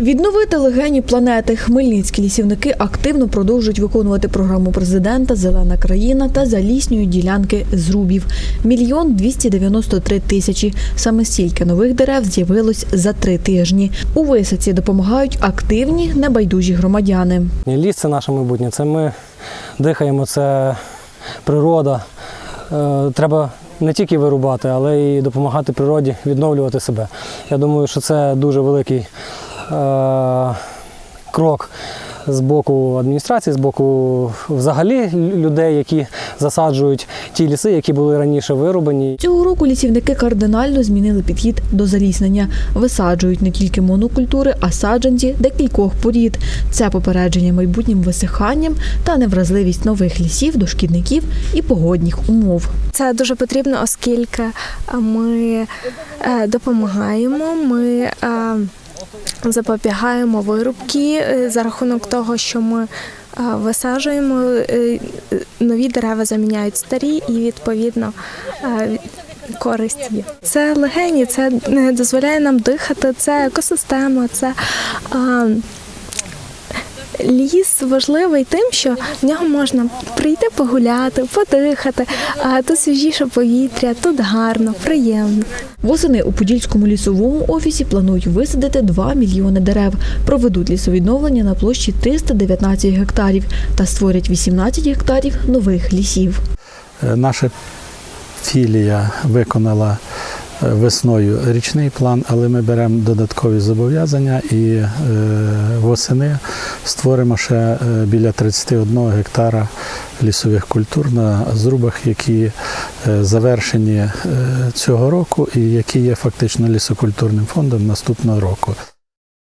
Відновити легені планети хмельницькі лісівники активно продовжують виконувати програму президента Зелена країна та заліснюють ділянки зрубів. Мільйон 293 тисячі. Саме стільки нових дерев з'явилось за три тижні. У висадці допомагають активні небайдужі громадяни. Ліс це наше майбутнє. Це ми дихаємо, це природа. Е, Треба не тільки вирубати, але й допомагати природі відновлювати себе. Я думаю, що це дуже великий крок з боку адміністрації, з боку взагалі людей, які засаджують ті ліси, які були раніше вирубані. Цього року лісівники кардинально змінили підхід до заліснення. Висаджують не тільки монокультури, а саджанці декількох порід. Це попередження майбутнім висиханням та невразливість нових лісів до шкідників і погодних умов. Це дуже потрібно, оскільки е, ми е, допомагаємо, ми е, запобігаємо вирубки е, за рахунок того, що ми е, висаджуємо е, нові дерева, заміняють старі, і відповідно. Користь. Це легені, це дозволяє нам дихати, це екосистема, це е, Ліс важливий тим, що в нього можна прийти погуляти, подихати, а тут свіжіше повітря, тут гарно, приємно. Восени у Подільському лісовому офісі планують висадити 2 мільйони дерев, проведуть лісовідновлення на площі 319 гектарів та створять 18 гектарів нових лісів. Е, Наша філія виконала е, весною річний план, але ми беремо додаткові зобов'язання і е, восени створимо ще е, біля 31 гектара лісових культур на зрубах, які е, завершені е, цього року і які є фактично лісокультурним фондом наступного року.